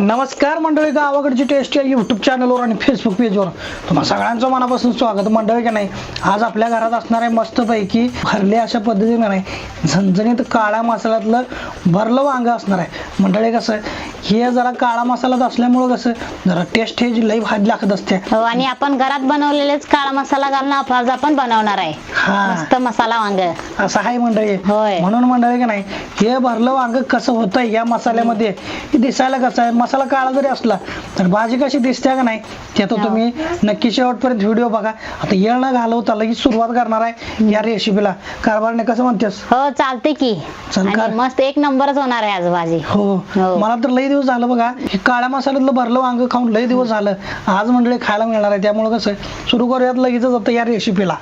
नमस्कार मंडळी गावाकडची टेस्ट या यूट्यूब चॅनलवर आणि फेसबुक पेजवर तुम्हा सगळ्यांचं मनापासून स्वागत. मंडळी की नाही? आज आपल्या घरात असणार आहे मस्तपैकी भरले अशा पद्धतीने नाही झणझणीत काळ्या मसाल्यातलं भरलं वांग असणार आहे. मंडळी कसं हे जरा काळा मसालाच असल्यामुळं कसं जरा टेस्ट हे लई भाजी लागत असते. हो आणि आपण घरात बनवलेलेच काळा मसाला घालून आप- आज आपण बनवणार आहे. हा. मस्त मसाला वांग. असं आहे मंडळी. म्हणून मंडळी की नाही हे भरलं वांग कसं होतं या मसाल्यामध्ये दिसायला कसं आहे? मसाला काळा जरी असला तर भाजी कशी दिसते का नाही ते आता. तुम्ही नक्की शेवटपर्यंत व्हिडिओ बघा. आता येळ न घालवता लगेच सुरुवात करणार आहे या रेसिपीला कारभारने कसं म्हणतेस? हो चालते की. चल आणि कर. मस्त एक नंबरच होणार आहे आज भाजी. हो. हो. मला तर लई दिवस झालं बघा हे काळ्या मसाल्यातलं भरलं वांग खाऊन लई दिवस झालं. आज मंडळी खायला मिळणार आहे त्यामुळे कसं सुरू करूयात लगेचच आता या रेसिपीला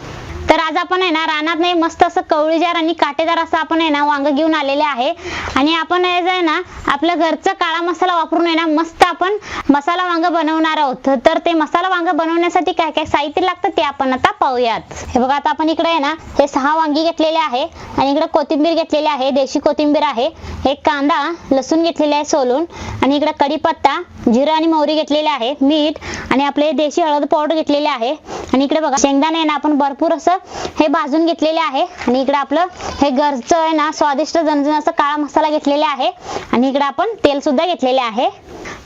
तर आज आपण आहे ना रानात नाही मस्त असं कवळीजार आणि काटेदार असं आपण आहे ना वांग घेऊन आलेले आहे. आणि आपण हे जे आहे ना आपल्या घरचा काळा मसाला वापरून आहे ना मस्त आपण मसाला वांग बनवणार आहोत. तर ते मसाला वांग बनवण्यासाठी काय काय साहित्य लागतं ते आपण आता पाहूयात. हे बघा आता आपण इकडे आहे ना हे सहा वांगी घेतलेले आहे आणि इकडे कोथिंबीर घेतलेली आहे देशी कोथिंबीर आहे. एक कांदा लसूण घेतलेले आहे सोलून आणि इकडे कढीपत्ता जिरं आणि मोहरी घेतलेले आहे मीठ आणि आपले देशी हळद पावडर घेतलेले आहे. आणि इकडे बघा शेंगदाणे आहे ना आपण भरपूर असं हे भाजून घेतलेले आहे. आणि इकडे आपलं हे घरचं आहे ना स्वादिष्ट जणजणाचा काळा मसाला घेतलेला आहे. आणि इकडे आपण तेल सुद्धा घेतलेले आहे.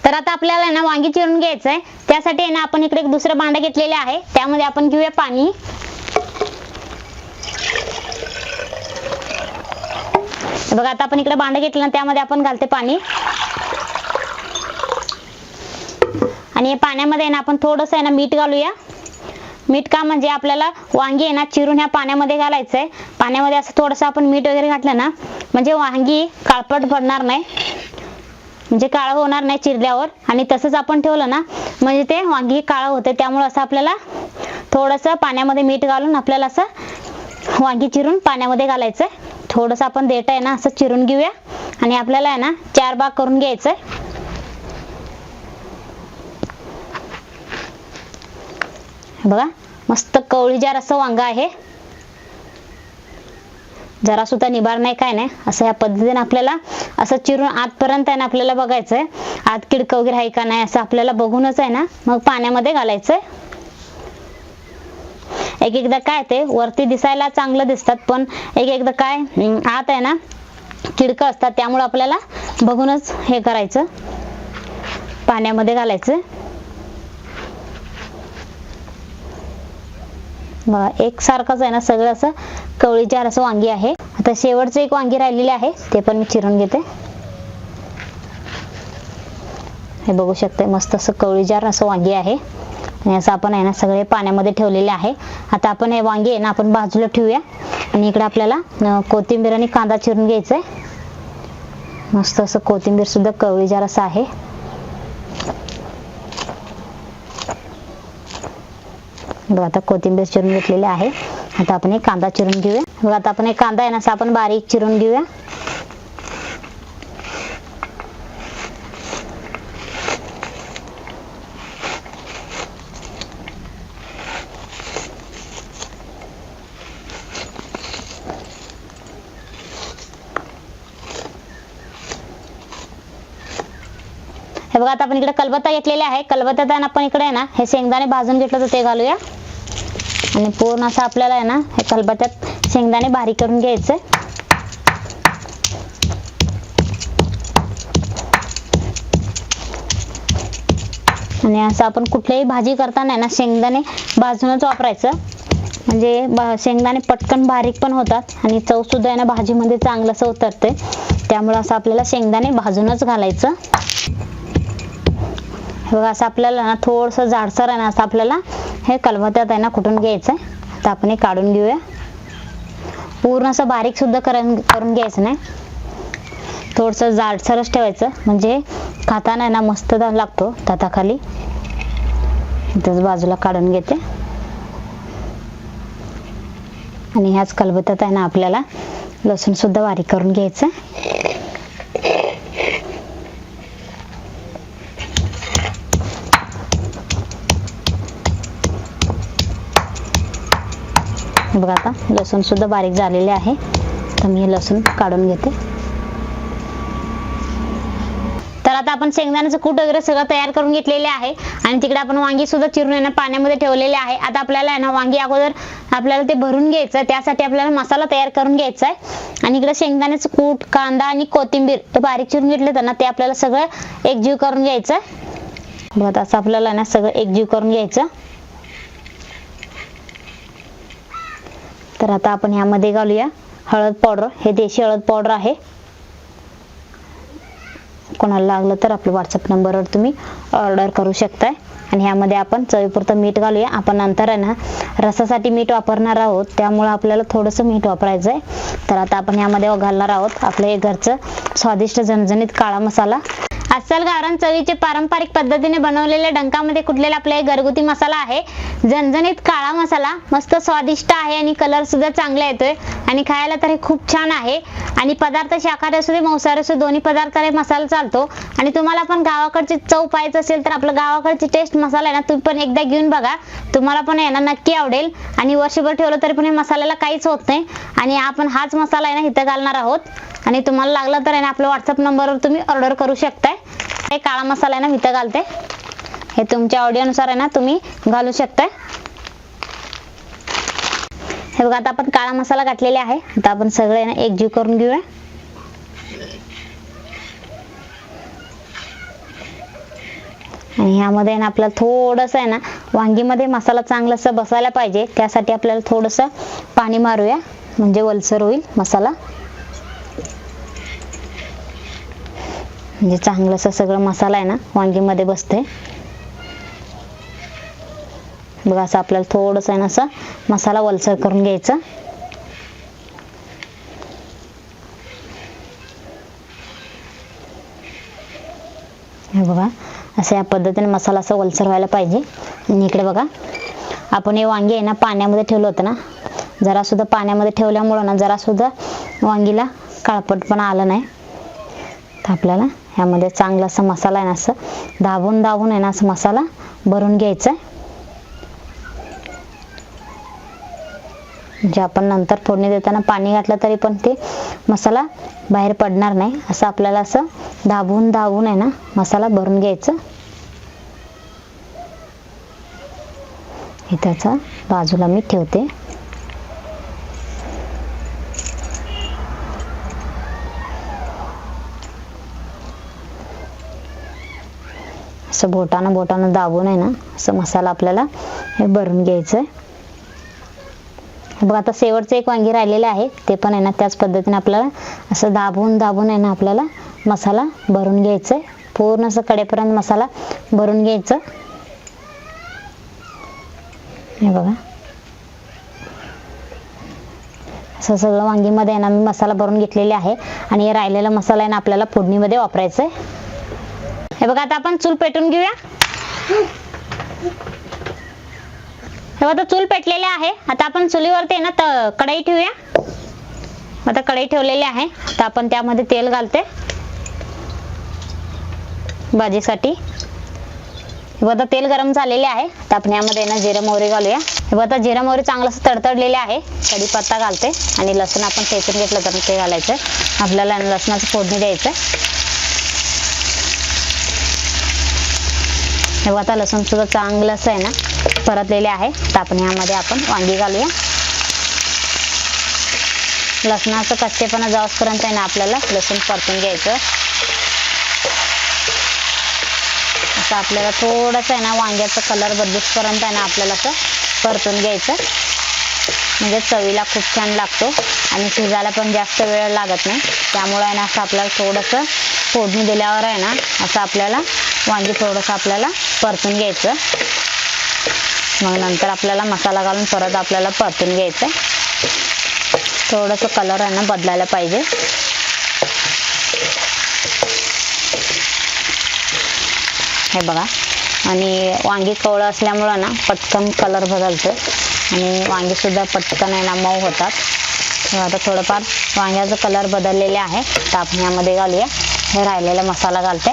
तर आता आपल्याला ना वांगी चिरून घ्यायचं आहे त्यासाठी आहे ना आपण इकडे एक दुसरं भांडं घेतलेले आहे. त्यामध्ये आपण घेऊया पाणी. बघा आता आपण इकडे भांडं घेतलं ना त्यामध्ये आपण घालते पाणी. आणि पाण्यामध्ये ना आपण थोडंसं आहे ना मीठ घालूया. मीठ का म्हणजे आपल्याला वांगी आहे ना चिरून ह्या पाण्यामध्ये घालायचं आहे पाण्यामध्ये असं थोडंसं आपण मीठ वगैरे घातलं ना म्हणजे वांगी काळपट पडणार नाही. म्हणजे काळं होणार नाही चिरल्यावर. आणि तसंच आपण ठेवलं ना म्हणजे ते वांगी काळं होते त्यामुळे असं आपल्याला थोडंसं पाण्यामध्ये मीठ घालून आपल्याला असं वांगी चिरून पाण्यामध्ये घालायचं आहे थोडंसं आपण देठ आहे ना असं चिरून घेऊया. आणि आपल्याला आहे ना चार भाग करून घ्यायचं बघा मस्त कवळीजार असं वांग आहे. जरा सुद्धा निबार नाही काय नाही. असं या पद्धतीने आपल्याला असं चिरून आतपर्यंत आहे ना आपल्याला बघायचंय. आत किडकं वगैरे आहे का नाही असं आपल्याला बघूनच आहे ना मग पाण्यामध्ये घालायचंय. एक एकदा काय ते वरती दिसायला चांगलं दिसतात पण एक एकदा काय आत आहे ना किडकं असतात त्यामुळे आपल्याला बघूनच हे करायचं. पाण्यामध्ये घालायचं. एक सारखंच आहे ना सगळं असं. कवळीचार असं वांगी आहे. आता शेवटचं एक वांगी राहिलेली आहे ते पण मी चिरून घेते. हे बघू शकते मस्त असं कवळीजार असं वांगी आहे. आणि असं आपण आहे ना सगळे पाण्यामध्ये ठेवलेले आहे. आता आपण हे वांगी आहे ना आपण बाजूला ठेवूया. आणि इकडे आपल्याला कोथिंबीर आणि कांदा चिरून घ्यायचा आहे मस्त असं कोथिंबीर सुद्धा कवळीजार असं आहे. बघा आता कोथिंबीर चिरून घेतलेली आहे. आता आपण एक कांदा चिरून घेऊया. बघा आता आपण एक कांदा आहे ना असा आपण बारीक चिरून घेऊया. हे बघा आता आपण इकडे कलबत्ता घेतलेले आहे. कलबत्ता आहे ना आपण इकडे आहे ना हे शेंगदाणे भाजून घेतलं तर ते घालूया. आणि पूर्ण असं आपल्याला आहे ना हे कलबत्त्यात शेंगदाणे बारीक करून घ्यायचे. आणि असं आपण कुठल्याही भाजी करताना आहे ना शेंगदाणे भाजूनच वापरायचं. म्हणजे शेंगदाणे पटकन बारीक पण होतात आणि चव सुद्धा आहे ना भाजीमध्ये चांगलं असं उतरते. त्यामुळे असं आपल्याला शेंगदाणे भाजूनच घालायचं. बघा असं आपल्याला ना थोडंसं जाडसर आहे ना असं आपल्याला हे कलबत्यात आहे ना कुठून घ्यायचं आहे तर आपण हे काढून घेऊया. पूर्ण असं बारीक सुद्धा करून करून घ्यायचं नाही. थोडंसं जाडसरच ठेवायचं. म्हणजे खाताना आहे ना मस्त लागतो ताताखाली इथंच बाजूला काढून घेते. आणि ह्याच कलबत्यात आहे ना आपल्याला लसूण सुद्धा बारीक करून घ्यायचं. बघा आता लसूण सुद्धा बारीक झालेले आहे. तर मी हे लसूण काढून घेते. तर आता आपण शेंगदाण्याचं कूट वगैरे सगळं तयार करून घेतलेले आहे. आणि तिकडे आपण वांगी सुद्धा चिरून आहे ना पाण्यामध्ये ठेवलेले आहे. आता आपल्याला आहे ना वांगी अगोदर आपल्याला ते भरून घ्यायचं आहे त्यासाठी आपल्याला मसाला तयार करून घ्यायचा आहे आणि इकडे शेंगदाण्याचं कूट कांदा आणि कोथिंबीर ते बारीक चिरून घेतले तर ना ते आपल्याला सगळं एकजीव करून घ्यायचं आहे बघा असं आपल्याला ना सगळं एकजीव करून घ्यायचं. तर आता आपण ह्यामध्ये घालूया. हळद पावडर. हे देशी हळद पावडर आहे. कोणाला लागलं तर आपल्या व्हॉट्सअप नंबरवर तुम्ही ऑर्डर करू शकताय. आणि ह्यामध्ये आपण चवीपुरतं मीठ घालूया. आपण नंतर आहे ना रसासाठी मीठ वापरणार आहोत. त्यामुळे आपल्याला थोडंसं मीठ वापरायचं आहे तर आता आपण ह्यामध्ये घालणार आहोत. आपलं हे घरचं स्वादिष्ट झणझणीत काळा मसाला. अस्सल गावरान चवीचे पारंपरिक पद्धतीने बनवलेल्या डंकामध्ये कुटलेला आपला एक घरगुती मसाला आहे? झणझणीत काळा मसाला मस्त स्वादिष्ट आहे आणि कलर सुद्धा चांगला येतोय आणि खायला तर हे खूप छान आहे. आणि पदार्थ शाकाहारी असू दे मांसाहारी असू दोन्ही पदार्थाला हे मसाला चालतो. आणि तुम्हाला पण गावाकडची चव पाहायचं असेल तर आपलं गावाकडची टेस्ट मसाला आहे ना तुम्ही पण एकदा घेऊन बघा. तुम्हाला पण यांना नक्की आवडेल. आणि वर्षभर ठेवलं तरी पण हे मसाल्याला काहीच होत नाही. आणि आपण हाच मसाला आहे ना इथं घालणार आहोत. आणि तुम्हाला लागला तर आहे ना आपल्या व्हॉट्सअप नंबरवर तुम्ही ऑर्डर करू शकताय. हे काळा मसाला आहे ना इथं घालते. हे तुमच्या आवडीनुसार आहे ना तुम्ही घालू शकताय. हे बघा आता आपण काळा मसाला घातलेले आहे. आता आपण सगळे ना एकजीव करून घेऊया. आणि ह्यामध्ये ना आपल्याला थोडंसं आहे ना वांगीमध्ये मसाला चांगलासा बसायला पाहिजे. त्यासाठी आपल्याला थोडंसं पाणी मारूया. म्हणजे वलसर होईल मसाला. म्हणजे चांगलंसं सगळं मसाला आहे ना वांगीमध्ये बसते बघा असं आपल्याला थोडंसं आहे ना असं मसाला वलसर करून घ्यायचा. हे बघा असं या पद्धतीने मसाला असं वलसर व्हायला पाहिजे. आणि इकडे बघा आपण हे वांगी आहे ना पाण्यामध्ये ठेवलं होतं ना. जरा सुद्धा पाण्यामध्ये ठेवल्यामुळं ना जरा सुद्धा वांगीला काळपटपणा आलं नाही. तर आपल्याला ह्यामध्ये चांगला असा मसाला आहे ना असं दाबून दाबून आहे ना असं मसाला भरून घ्यायचा आहे म्हणजे आपण नंतर फोडणी देताना पाणी घातलं तरी पण ते मसाला बाहेर पडणार नाही. असं आपल्याला असं दाबून दाबून आहे ना मसाला भरून घ्यायचं. हे त्याचा बाजूला मी ठेवते. असं बोटानं बोटानं दाबून आहे ना असं मसाला आपल्याला हे भरून घ्यायचं आहे बघ आता शेवटचं एक वांगी राहिलेलं आहे ते पण आहे ना त्याच पद्धतीने आपल्याला असं दाबून दाबून आहे ना आपल्याला मसाला भरून घ्यायचं आहे पूर्ण असं कडेपर्यंत मसाला भरून घ्यायचं. हे बघा. असं सगळं वांगीमध्ये आहे ना मी मसाला भरून घेतलेले आहे आणि हे राहिलेला मसाला आहे ना आपल्याला फोडणीमध्ये वापरायचा आहे हे बघा आता आपण चूल पेटून घेऊया. हे बघा चूल पेटलेले आहे. आता आपण चुलीवरती आहे ना तर कढई ठेवूया. आता कढई ठेवलेली आहे. तर आपण त्यामध्ये तेल घालते. भाजीसाठी. हे बघा तेल गरम झालेले आहे. तर आपण यामध्ये ना जिरं मोहरी घालूया. हे बघा जिरं मोहरी चांगलं तडतडलेले आहे. कढीपत्ता घालते. आणि लसूण आपण ठेचून घेतलं तर ते घालायचं. आपल्याला लसणाचं फोडणी द्यायचं. हे आता लसूण सुद्धा चांगलं असं आहे ना परतलेले आहे. तर आपण आपण वांगी घालूया. लसणाचं कच्चेपणा जाऊसपर्यंत आहे ना आपल्याला लसूण परतून घ्यायचं. असं आपल्याला थोडंसं आहे ना वांग्याचा कलर बदलूसपर्यंत आहे ना आपल्याला असं परतून घ्यायचं. म्हणजे चवीला खूप छान लागतो आणि शिजायला पण जास्त वेळ लागत नाही. त्यामुळे आहे ना असं आपल्याला थोडंसं फोडणी दिल्यावर आहे ना असं आपल्याला वांगी थोडंसं आपल्याला परतून घ्यायचं. मग नंतर आपल्याला मसाला घालून परत आपल्याला परतून घ्यायचं. थोडंसं कलर आहे ना बदलायला पाहिजे. हे बघा. आणि वांगी कवळं असल्यामुळं ना पटकन कलर बदलतो. आणि वांगीसुद्धा पटकन आहे ना मऊ होतात. आता थोडंफार वांग्याचा कलर बदललेले आहे. तर आपण यामध्ये घालूया. हे राहिलेला मसाला घालते.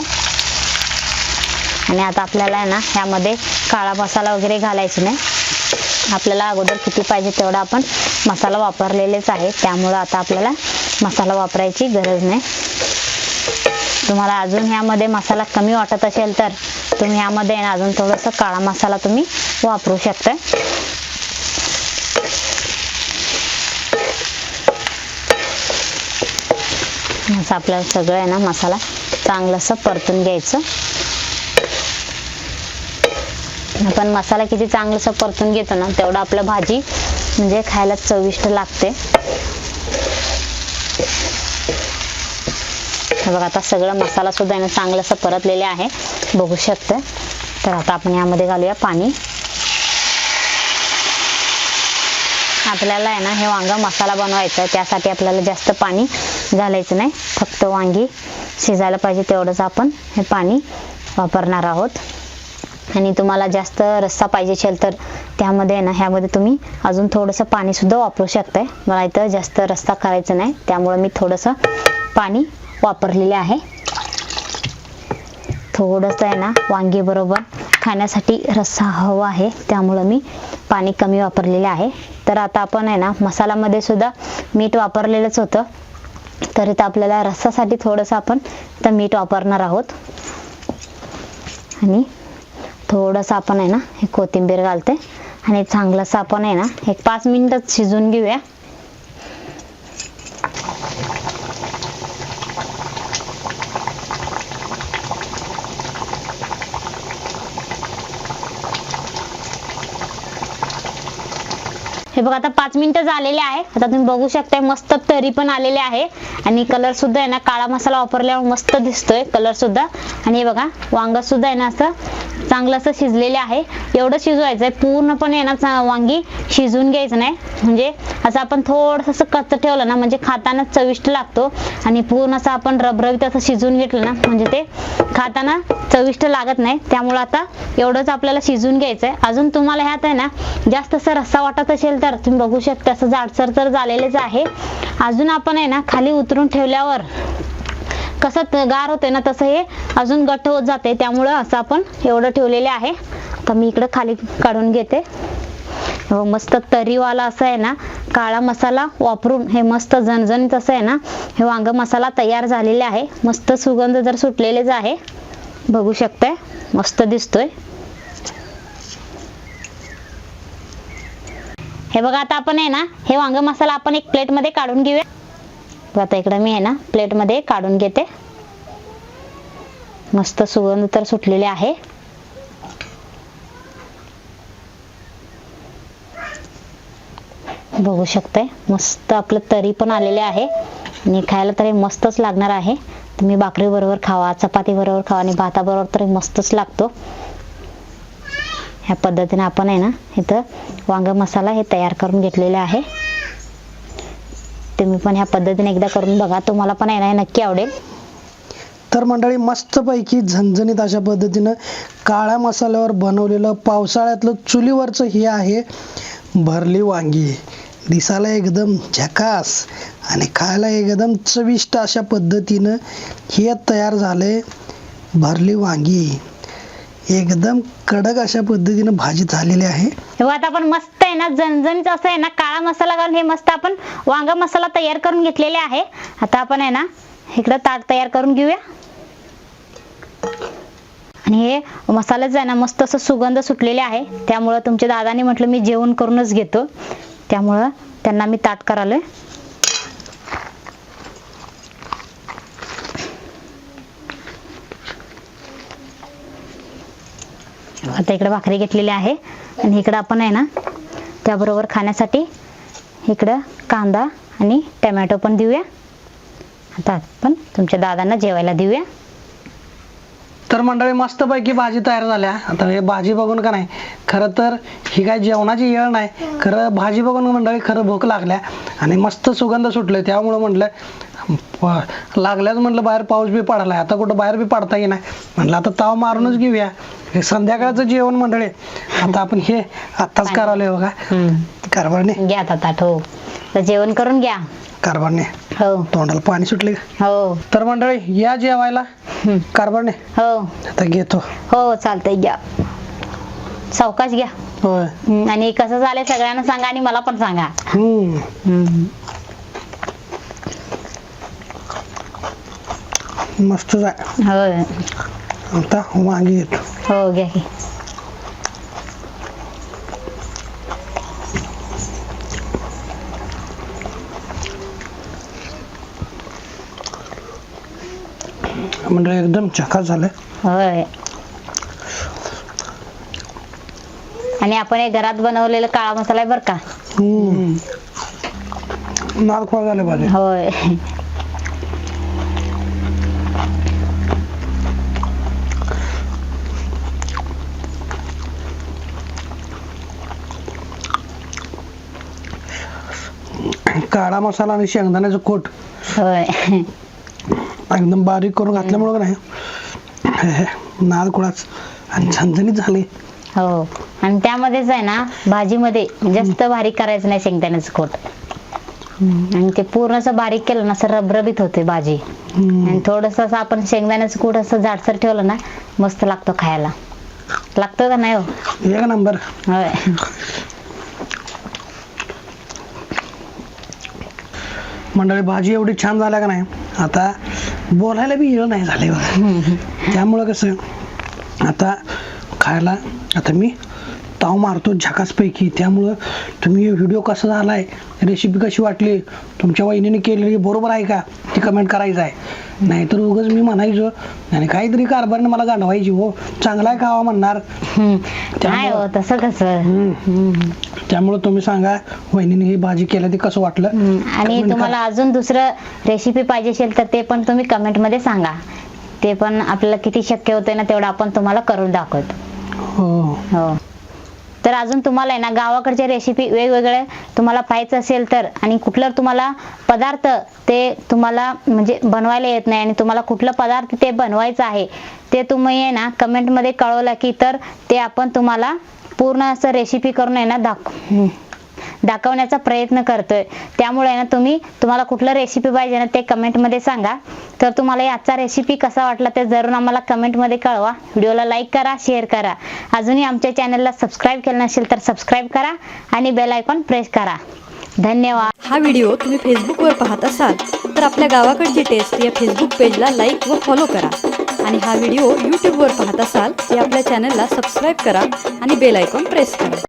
आणि आता आपल्याला आहे ना ह्यामध्ये काळा मसाला वगैरे घालायचा नाही. आपल्याला अगोदर किती पाहिजे तेवढा आपण मसाला वापरलेलेच आहे. त्यामुळं आता आपल्याला मसाला वापरायची गरज नाही. तुम्हाला अजून ह्यामध्ये मसाला कमी वाटत असेल तर तुम्ही ह्यामध्ये आहे ना अजून थोडंसं काळा मसाला तुम्ही वापरू शकता असं आपल्याला सगळं आहे ना मसाला चांगलंसं परतून घ्यायचं. आपण मसाला किती चांगलंसं परतून घेतो ना तेवढं आपलं भाजी म्हणजे खायला चविष्ट लागते. बघा आता सगळं मसाला सुद्धा आहे ना चांगलं परतलेले आहे. बघू शकते. तर आता आपण यामध्ये घालूया पाणी. आपल्याला आहे ना हे वांगं मसाला बनवायचा आहे त्यासाठी आपल्याला जास्त पाणी घालायचं नाही. फक्त वांगी शिजायला पाहिजे तेवढंच आपण हे पाणी वापरणार आहोत. आणि तुम्हाला जास्त रस्सा पाहिजे असेल तर त्यामध्ये आहे ना ह्यामध्ये तुम्ही अजून थोडंसं पाणी सुद्धा वापरू शकताय. मला इथं जास्त रस्सा करायचं नाही. त्यामुळे मी थोडंसं पाणी वापरलेले आहे. थोडंसं आहे ना वांगी बरोबर खाण्यासाठी रस्सा हवा आहे. त्यामुळं मी पाणी कमी वापरलेले आहे. तर आता आपण आहे ना मसाल्यामध्ये सुद्धा मीठ वापरलेलंच होतं. तर इथं आपल्याला रस्सासाठी थोडंसं आपण तर मीठ वापरणार आहोत. आणि थोडंसं आपण आहे ना हे कोथिंबीर घालते. आणि चांगलंसं आपण आहे ना एक पाच मिनिटच शिजवून घेऊया. हे बघा आता पाच मिनिटं झालेले आहे. आता तुम्ही बघू शकताय मस्त तरी पण आलेले आहे. आणि कलर सुद्धा आहे ना काळा मसाला वापरल्यावर मस्त दिसतोय कलर सुद्धा. आणि हे बघा वांग सुद्धा आहे ना असं चांगलं असं शिजलेले आहे. एवढं शिजवायचं आहे पूर्णपणे ना वांगी शिजून घ्यायचं नाही. म्हणजे असं आपण थोडंसं असं कच्च ठेवलं ना म्हणजे खाताना चविष्ट लागतो. आणि पूर्ण असं आपण रबरबीत असं शिजवून घेतलं ना म्हणजे ते खाताना चविष्ट लागत नाही. त्यामुळे आता एवढंच आपल्याला शिजवून घ्यायचं आहे अजून तुम्हाला ह्यात आहे ना जास्त असं रस्सा वाटत असेल तर तुम्ही बघू शकता. असं जाडसर तर झालेलेच आहे. अजून आपण आहे ना खाली उतरून ठेवल्यावर कसं गार होते ना तसं हे अजून गट्ट होत जाते त्यामुळं असं आपण एवढं ठेवलेले आहे. तर मी इकडं खाली काढून घेते. हो, मस्त तरीवाला असं आहे ना काळा मसाला वापरून हे मस्त झणझणीत असं आहे ना हे वांग मसाला तयार झालेले आहे. मस्त सुगंध जर सुटलेलेच आहे. बघू शकताय मस्त दिसतोय. हे बघा आता आपण आहे ना हे वांग मसाला आपण एक प्लेटमध्ये काढून घेऊया. आता इकडे मी आहे ना प्लेटमध्ये काढून घेते. मस्त सुगंध तर सुटलेले आहे. बघू शकते मस्त आपलं तरी पण आलेले आहे. आणि खायला तरी मस्तच लागणार आहे. तुम्ही भाकरी बरोबर खावा चपाती बरोबर खावा आणि भाताबरोबर तरी मस्तच लागतो. ह्या पद्धतीने आपण आहे ना इथं वांग मसाला हे तयार करून घेतलेले आहे. तुम्ही पण ह्या पद्धतीने एकदा करून बघा. तुम्हाला पण आहे ना नक्की आवडेल. तर मंडळी मस्तपैकी झणझणीत अशा पद्धतीनं काळ्या मसाल्यावर बनवलेलं पावसाळ्यातलं चुलीवरचं हे आहे भरली वांगी. दिसायला एकदम झकास आणि खायला एकदम चविष्ट अशा पद्धतीनं हे तयार झाले भरली वांगी. एकदम कडक अशा पद्धतीनं भाजी झालेली आहे. तेव्हा आता आपण मस्त आहे ना झणझणीत असं आहे ना काळा मसाला घालून हे मस्त आपण वांग मसाला तयार करून घेतलेले आहे. आता आपण आहे ना इकडं ताट तयार करून घेऊया. आणि हे मसाल्याचं आहे ना मस्त असं सुगंध सुटलेले आहे. त्यामुळं तुमच्या दादाने म्हटलं मी जेवण करूनच घेतो. त्यामुळं त्यांना मी ताट करालोय. आता इकडे भाकरी घेतलेली आहे. आणि इकडं आपण आहे ना त्याबरोबर खाण्यासाठी इकडं कांदा आणि टमॅटो पण देऊया. आता आपण तुमच्या दादांना जेवायला देऊया. तर मंडळी मस्तपैकी भाजी तयार झाल्या. आता हे भाजी बघून का नाही खरं तर ही काय जेवणाची येळ नाही. खरं भाजी बघून मंडळी खरं भूक लागल्या. आणि मस्त सुगंध सुटलं त्यामुळं म्हटलं लागल्याच म्हटलं बाहेर पाऊस बी पडलाय. आता कुठं बाहेर बी पडता येईना म्हटलं आता ताव मारूनच घेऊया. हे संध्याकाळचं जेवण मंडळी. आता आपण हे आत्ताच करावलंय बघा. कारभारने घ्या आता हो. जेवण करून घ्या. कारभारने हो. तोंडाला पाणी सुटले? हो. तर मंडळी या जेवायला. कारभारने हो. आता घेतो. हो चालतंय घ्या. सावकाश घ्या. होय. हम्म, आणि कसं झालंय सगळ्यांना सांगा आणि मला पण सांगा. हम्म. मस्तच आहे होय. आता वांगी येतो हो घ्या की. म्हणजे एकदम चकास झालंय. होय. आणि आपण हे घरात बनवलेलं काळा मसाला आहे बरं का? हम्म. नाद खोळ झाले भाजी. होय. काळा मसाला आणि शेंगदाण्याचं कोट होय. एकदम बारीक करून घातल्यामुळं नाही? नाद खोळाच आणि झणझणीत झाले. हो. आणि त्यामध्येच आहे ना भाजीमध्ये जास्त बारीक करायचं नाही शेंगदाण्याचं कोट आणि ते पूर्ण असं बारीक केलं ना असं रबरबीत होते भाजी. आणि थोडस असं आपण शेंगदाण्याचं कूट असं जाडसर ठेवलं ना मस्त लागतो खायला. लागतो का नाही हो? एक नंबर. होय. मंडळी भाजी एवढी छान झाल्या का नाही? आता बोलायला बी येळ नाही झाले बघा. त्यामुळं कसं आता खायला आता मी ताव मारतो झकासपैकी. त्यामुळं तुम्ही व्हिडिओ कसा झालाय रेसिपी कशी वाटली तुमच्या वहिनीने केलेली बरोबर आहे का ती कमेंट करायचं आहे. नाहीतर उगाच मी म्हणायचो आणि काहीतरी कारभारने मला गांडवायची हो. चांगला आहे म्हणणार. हम्म. त्यामुळं- नाही हो तसं कसं. त्यामुळं तुम्ही सांगा वहिनीने ही भाजी केल्या ते कसं वाटलं. आणि Comment तुम्हाला अजून दुसरं रेसिपी पाहिजे असेल तर ते पण तुम्ही कमेंटमध्ये सांगा. ते पण आपल्याला किती शक्य होतंय ना तेवढं आपण तुम्हाला करून दाखवतो. हो. हो. तर अजून तुम्हाला आहे ना गावाकडच्या रेसिपी वेगवेगळे तुम्हाला पाहायचं असेल तर आणि कुठलं तुम्हाला पदार्थ ते तुम्हाला म्हणजे बनवायला येत नाही आणि तुम्हाला कुठलं पदार्थ ते बनवायचं आहे ते तुम्ही आहे ना कमेंटमध्ये कळवलं की तर ते आपण तुम्हाला पूर्ण असं रेसिपी करून आहे ना दाख दाखवण्याचा प्रयत्न करतोय. त्यामुळे ना तुम्ही तुम्हाला कुठलं रेसिपी पाहिजे ना ते कमेंटमध्ये सांगा. तर तुम्हाला याचा आजचा रेसिपी कसा वाटला ते जरूर आम्हाला कमेंटमध्ये कळवा. व्हिडिओला लाईक करा शेअर करा. अजूनही आमच्या चॅनलला सबस्क्राईब केलं नसेल तर सबस्क्राईब करा आणि बेल आयकॉन प्रेस करा. धन्यवाद. हा व्हिडिओ तुम्ही फेसबुकवर पाहत असाल तर आपल्या गावाकडची टेस्ट या फेसबुक पेजला लाईक व फॉलो करा. आणि हा व्हिडिओ यूट्यूबवर पाहत असाल तर आपल्या चॅनलला सबस्क्राईब करा आणि बेल आयकॉन प्रेस करा.